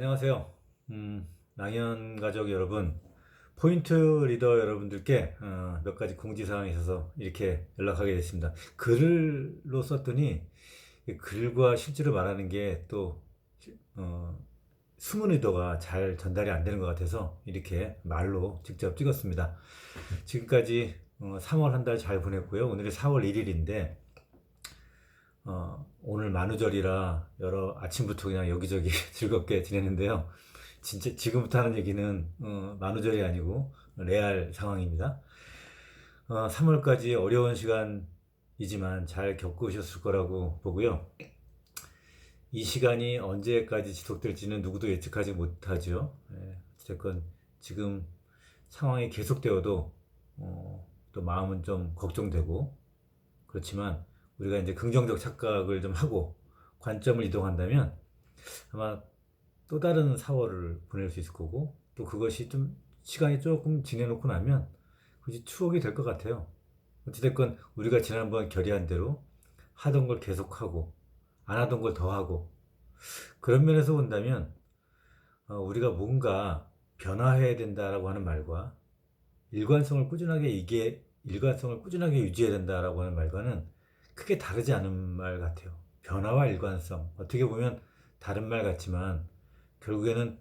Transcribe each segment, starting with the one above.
안녕하세요. 음, 랑연 가족 여러분, 포인트 리더 여러분들께 어, 몇 가지 공지사항이 있어서 이렇게 연락하게 됐습니다. 글로 썼더니 이 글과 실제로 말하는 게또 어, 숨은 의도가 잘 전달이 안 되는 것 같아서 이렇게 말로 직접 찍었습니다. 지금까지 어, 3월 한 달 잘 보냈고요. 오늘이 4월 1일인데 어, 오늘 만우절이라 여러 아침부터 그냥 여기저기 즐겁게 지냈는데요. 진짜 지금부터 하는 얘기는 어, 만우절이 아니고 레알 상황입니다. 어, 3월까지 어려운 시간이지만 잘 겪으셨을 거라고 보고요. 이 시간이 언제까지 지속될지는 누구도 예측하지 못하죠. 예, 어쨌건 지금 상황이 계속되어도 어, 또 마음은 좀 걱정되고 그렇지만 우리가 이제 긍정적 착각을 좀 하고 관점을 이동한다면 아마 또 다른 4월을 보낼 수 있을 거고 또 그것이 좀 시간이 조금 지내놓고 나면 그것이 추억이 될 것 같아요. 어찌됐건 우리가 지난번 결의한 대로 하던 걸 계속하고 안 하던 걸 더 하고 그런 면에서 본다면 어, 우리가 뭔가 변화해야 된다라고 하는 말과 일관성을 꾸준하게 이게 일관성을 꾸준하게 유지해야 된다라고 하는 말과는 크게 다르지 않은 말 같아요. 변화와 일관성. 어떻게 보면 다른 말 같지만 결국에는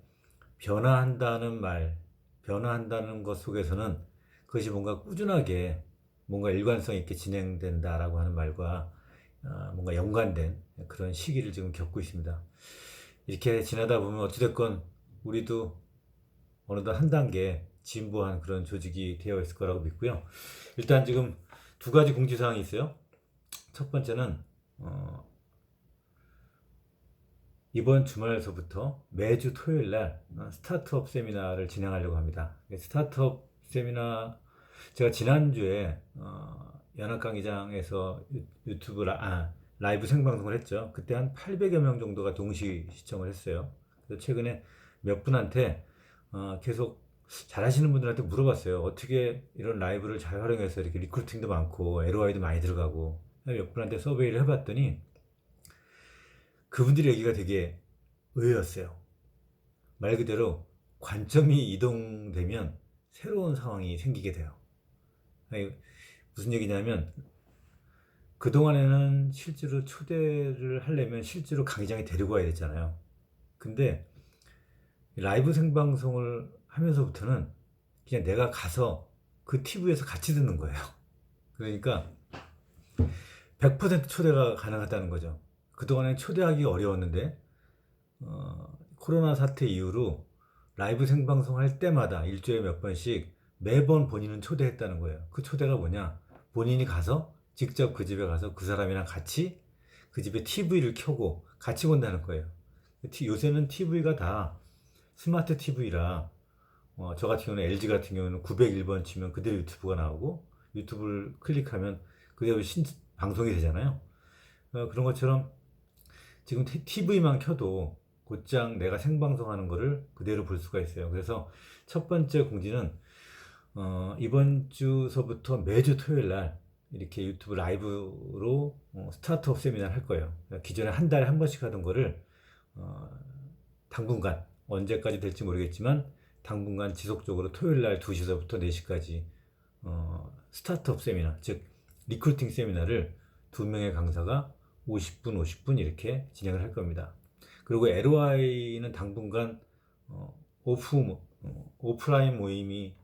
변화한다는 말, 변화한다는 것 속에서는 그것이 뭔가 꾸준하게 뭔가 일관성 있게 진행된다라고 하는 말과 아, 뭔가 연관된 그런 시기를 지금 겪고 있습니다. 이렇게 지나다 보면 어찌됐건 우리도 어느덧 한 단계 진보한 그런 조직이 되어 있을 거라고 믿고요. 일단 지금 두 가지 공지사항이 있어요. 첫 번째는 어, 이번 주말에서부터 매주 토요일 날 어, 스타트업 세미나를 진행하려고 합니다. 스타트업 세미나 제가 지난주에 어, 연합 강의장에서 유- 유튜브 라, 아, 라이브 생방송을 했죠. 그때 한 800여 명 정도가 동시 시청을 했어요. 그래서 최근에 몇 분한테 어, 계속 잘하시는 분들한테 물어봤어요. 어떻게 이런 라이브를 잘 활용해서 이렇게 리크루팅도 많고 LOI도 많이 들어가고 몇 분한테 서베이를 해봤더니 그분들의 얘기가 되게 의외였어요. 말 그대로 관점이 이동되면 새로운 상황이 생기게 돼요. 무슨 얘기냐면 그동안에는 실제로 초대를 하려면 실제로 강의장에 데리고 와야 됐잖아요. 근데 라이브 생방송을 하면서부터는 그냥 내가 가서 그 TV에서 같이 듣는 거예요. 그러니까 100% 초대가 가능하다는 거죠. 그동안엔 초대하기 어려웠는데 어, 코로나 사태 이후로 라이브 생방송 할 때마다 일주일에 몇 번씩 매번 본인은 초대했다는 거예요. 그 초대가 뭐냐? 본인이 가서 직접 그 집에 가서 그 사람이랑 같이 그 집에 TV를 켜고 같이 본다는 거예요. 티- 요새는 TV가 다 스마트 TV라 어, 저 같은 경우는 LG 같은 경우는 901번 치면 그대로 유튜브가 나오고 유튜브를 클릭하면 그대로 신, 방송이 되잖아요. 어, 그런 것처럼 지금 TV만 켜도 곧장 내가 생방송하는 거를 그대로 볼 수가 있어요. 그래서 첫 번째 공지는 어, 이번 주서부터 매주 토요일 날 이렇게 유튜브 라이브로 어, 스타트업 세미나를 할 거예요. 그러니까 기존에 한 달에 한 번씩 하던 거를 어, 당분간 언제까지 될지 모르겠지만 당분간 지속적으로 토요일 날 2시서부터 4시까지 어, 스타트업 세미나, 즉 리크루팅 세미나를 두 명의 강사가 50분, 50분 이렇게 진행을 할 겁니다. 그리고 LOI는 당분간 어, 오프 모- 어, 오프라인 모임이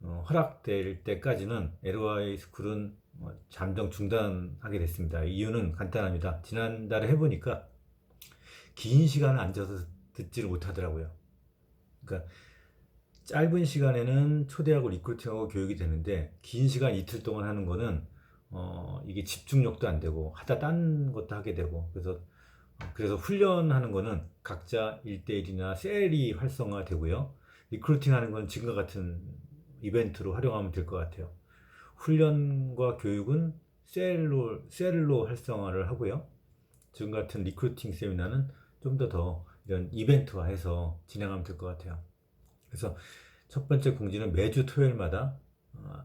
어, 허락될 때까지는 LOI 스쿨은 어, 잠정 중단하게 됐습니다. 이유는 간단합니다. 지난달에 해보니까 긴 시간을 앉아서 듣지를 못하더라고요. 그러니까 짧은 시간에는 초대하고 리크루팅하고 교육이 되는데 긴 시간 이틀 동안 하는 거는 어, 이게 집중력도 안 되고 하다 딴 것도 하게 되고 그래서 어, 그래서 훈련하는 거는 각자 1대1이나 셀이 활성화 되고요. 리크루팅 하는 건 지금과 같은 이벤트로 활용하면 될 것 같아요. 훈련과 교육은 셀로, 셀로 활성화를 하고요. 지금 같은 리크루팅 세미나는 좀 더더 이런 이벤트화해서 진행하면 될 것 같아요. 그래서 첫 번째 공지는 매주 토요일마다 어,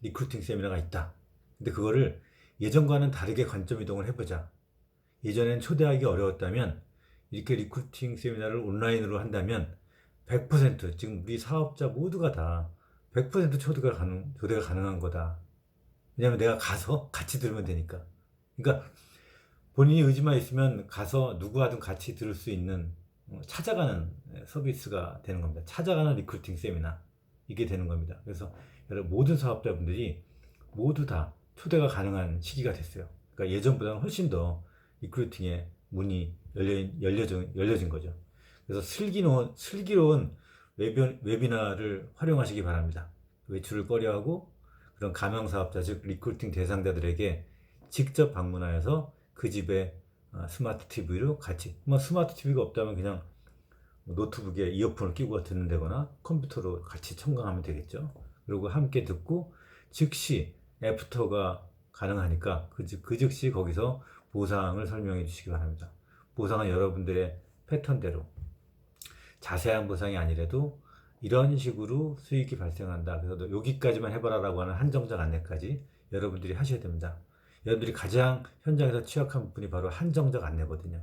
리크루팅 세미나가 있다. 근데 그거를 예전과는 다르게 관점 이동을 해보자. 예전엔 초대하기 어려웠다면 이렇게 리크루팅 세미나를 온라인으로 한다면 100% 지금 우리 사업자 모두가 다 100% 초대가 가능 초대가 가능한 거다. 왜냐하면 내가 가서 같이 들으면 되니까. 그러니까 본인이 의지만 있으면 가서 누구와든 같이 들을 수 있는 어, 찾아가는 서비스가 되는 겁니다. 찾아가는 리크루팅 세미나 이게 되는 겁니다. 그래서 모든 사업자분들이 모두 다 초대가 가능한 시기가 됐어요. 그러니까 예전보다는 훨씬 더 리크루팅의 문이 열려, 열려진, 열려진 거죠. 그래서 슬기로운, 슬기로운 웨비, 웨비나를 활용하시기 바랍니다. 외출을 꺼려하고 그런 가명 사업자, 즉 리크루팅 대상자들에게 직접 방문하여서 그 집에 어, 스마트 TV로 같이, 뭐 스마트 TV가 없다면 그냥 노트북에 이어폰을 끼고 듣는다거나 컴퓨터로 같이 첨가하면 되겠죠. 그리고 함께 듣고 즉시 애프터가 가능하니까 그, 즉- 그 즉시 거기서 보상을 설명해 주시기 바랍니다. 보상은 여러분들의 패턴대로 자세한 보상이 아니라도 이런 식으로 수익이 발생한다. 그래서 너 여기까지만 해봐라라고 하는 한정적 안내까지 여러분들이 하셔야 됩니다. 여러분들이 가장 현장에서 취약한 부분이 바로 한정적 안내거든요.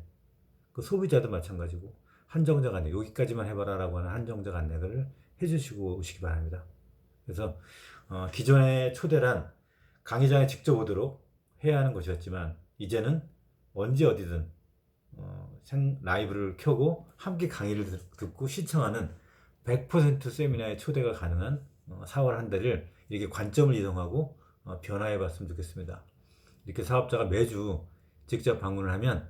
그 소비자도 마찬가지고 한정적 안내 여기까지만 해봐라라고 하는 한정적 안내를 해주시고 오시기 바랍니다. 그래서 어, 기존의 초대란 강의장에 직접 오도록 해야 하는 것이었지만 이제는 언제 어디든 어, 생 라이브를 켜고 함께 강의를 듣- 듣고 시청하는 100% 세미나에 초대가 가능한 어, 4월 한 달을 이렇게 관점을 이동하고 어, 변화해 봤으면 좋겠습니다. 이렇게 사업자가 매주 직접 방문을 하면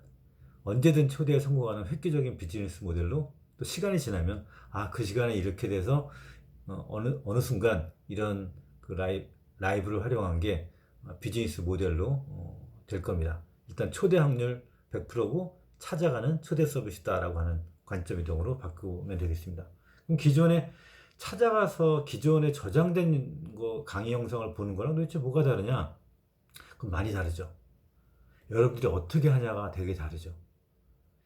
언제든 초대에 성공하는 획기적인 비즈니스 모델로 또 시간이 지나면 아 그 시간에 이렇게 돼서 어, 어느 어느 순간 이런 그 라이, 라이브를 활용한 게 어, 비즈니스 모델로 어, 될 겁니다. 일단 초대 확률 100%고 찾아가는 초대 서비스다라고 하는 관점 이동으로 바꾸면 되겠습니다. 그럼 기존에 찾아가서 기존에 저장된 거 강의 영상을 보는 거랑 도대체 뭐가 다르냐? 그럼 많이 다르죠. 여러분들이 어떻게 하냐가 되게 다르죠.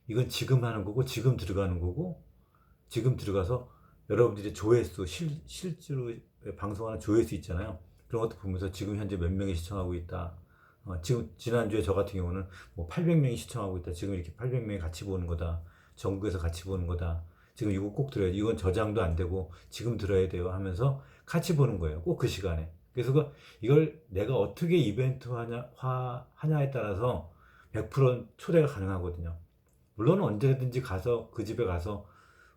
이건 지금 하는 거고 지금 들어가는 거고 지금 들어가서 여러분들이 조회수 실, 실제로 방송하는 조회수 있잖아요. 그런 것도 보면서 지금 현재 몇 명이 시청하고 있다. 어, 지금 지난주에 저 같은 경우는 뭐 800명이 시청하고 있다. 지금 이렇게 800명이 같이 보는 거다. 전국에서 같이 보는 거다. 지금 이거 꼭 들어야 돼. 이건 저장도 안 되고 지금 들어야 돼요 하면서 같이 보는 거예요. 꼭 그 시간에. 그래서 그 이걸 내가 어떻게 이벤트 하냐, 화, 하냐에 따라서 100% 초대가 가능하거든요. 물론 언제든지 가서 그 집에 가서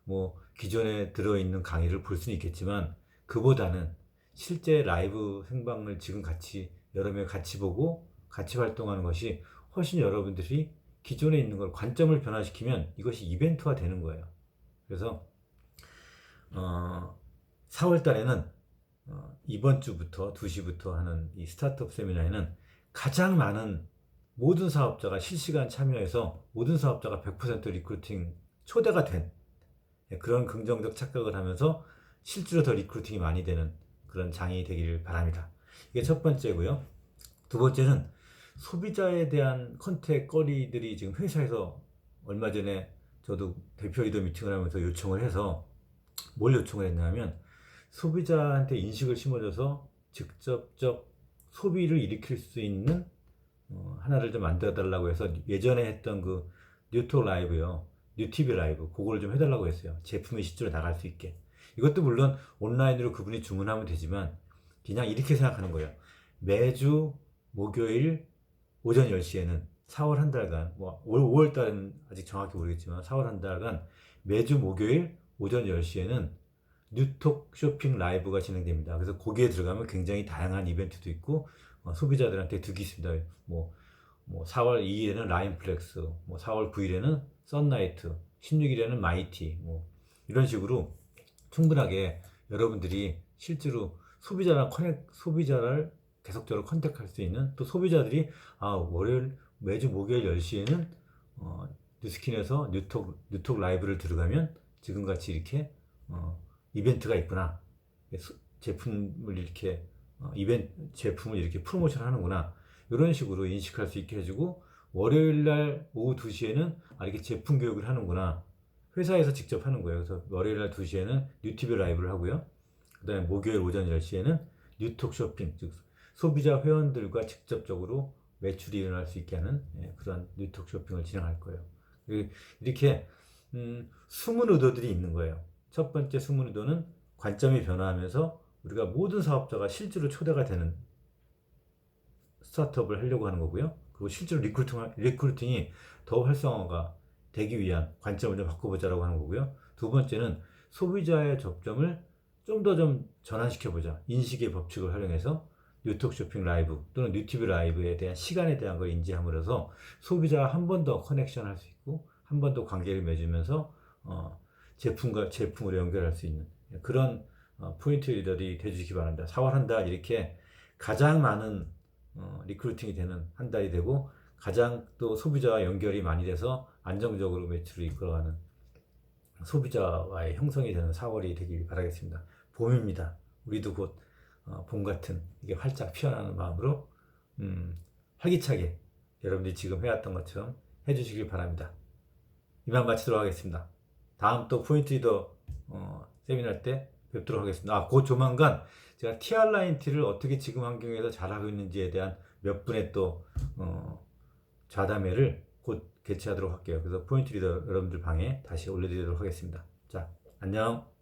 뭐 기존에 들어있는 강의를 볼 수는 있겠지만 그보다는 실제 라이브 생방을 지금 같이 여러 명 같이 보고 같이 활동하는 것이 훨씬 여러분들이 기존에 있는 걸 관점을 변화시키면 이것이 이벤트화 되는 거예요. 그래서 어, 4월 달에는 어, 이번 주부터 2시부터 하는 이 스타트업 세미나에는 가장 많은 모든 사업자가 실시간 참여해서 모든 사업자가 100% 리크루팅 초대가 된 예, 그런 긍정적 착각을 하면서 실제로 더 리크루팅이 많이 되는 그런 장이 되기를 바랍니다. 이게 첫 번째고요. 두 번째는 소비자에 대한 컨택 거리들이 지금 회사에서 얼마 전에 저도 대표 리더 미팅을 하면서 요청을 해서 뭘 요청을 했냐면 소비자한테 인식을 심어줘서 직접적 소비를 일으킬 수 있는 어, 하나를 좀 만들어 달라고 해서 예전에 했던 그 뉴토 라이브요. 뉴티비 라이브 그거를 좀 해달라고 했어요. 제품이 실제로 나갈 수 있게. 이것도 물론 온라인으로 그분이 주문하면 되지만 그냥 이렇게 생각하는 거예요. 매주 목요일 오전 10시에는 4월 한 달간 뭐 5월 달은 아직 정확히 모르겠지만 4월 한 달간 매주 목요일 오전 10시에는 뉴톡 쇼핑 라이브가 진행됩니다. 그래서 거기에 들어가면 굉장히 다양한 이벤트도 있고 어, 소비자들한테 득이 있습니다. 뭐, 뭐 4월 2일에는 라인플렉스, 뭐 4월 9일에는 썬라이트, 16일에는 마이티, 뭐 이런 식으로 충분하게 여러분들이 실제로 소비자랑 커넥 소비자를 계속적으로 컨택할 수 있는 또 소비자들이 아 월요일 매주 목요일 10시에는 어, 뉴스킨에서 뉴톡 뉴톡 라이브를 들어가면 지금 같이 이렇게 어, 이벤트가 있구나. 소- 제품을 이렇게 어, 이벤트 제품을 이렇게 프로모션 하는구나. 이런 식으로 인식할 수 있게 해주고 월요일 날 오후 2시에는 아 이렇게 제품 교육을 하는구나 회사에서 직접 하는 거예요 그래서 월요일 날 2시에는 뉴티비 라이브를 하고요 그 다음에 목요일 오전 10시에는 뉴톡 쇼핑 즉 소비자 회원들과 직접적으로 매출이 일어날 수 있게 하는 예, 그런 뉴톡 쇼핑을 진행할 거예요 이- 이렇게 음, 숨은 의도들이 있는 거예요. 첫 번째 숨은 의도는 관점이 변화하면서 우리가 모든 사업자가 실제로 초대가 되는 스타트업을 하려고 하는 거고요. 그리고 실제로 리크루팅, 리크루팅이 더 활성화가 되기 위한 관점을 좀 바꿔보자라고 하는 거고요. 두 번째는 소비자의 접점을 좀 더좀 전환시켜보자. 인식의 법칙을 활용해서 뉴톡 쇼핑 라이브 또는 뉴티비 라이브에 대한 시간에 대한 걸 인지함으로써 소비자가 한번 더 커넥션 할 수 있고 한 번 더 관계를 맺으면서 어, 제품과 제품으로 연결할 수 있는 그런 어, 포인트 리더들이 되주시기 바랍니다. 4월 한 달 이렇게 가장 많은 어, 리크루팅이 되는 한 달이 되고 가장 또 소비자와 연결이 많이 돼서 안정적으로 매출을 이끌어가는 소비자와의 형성이 되는 4월이 되길 바라겠습니다. 봄입니다. 우리도 곧 어, 봄 같은 이게 활짝 피어나는 마음으로 음, 활기차게 여러분들이 지금 해왔던 것처럼 해주시길 바랍니다. 이만 마치도록 하겠습니다. 다음 또 포인트 리더 어, 세미나 때 뵙도록 하겠습니다. 아, 곧 조만간 제가 TR 라인 T를 어떻게 지금 환경에서 잘하고 있는지에 대한 몇 분의 또 어, 좌담회를 곧 개최하도록 할게요. 그래서 포인트 리더 여러분들 방에 다시 올려드리도록 하겠습니다. 자, 안녕.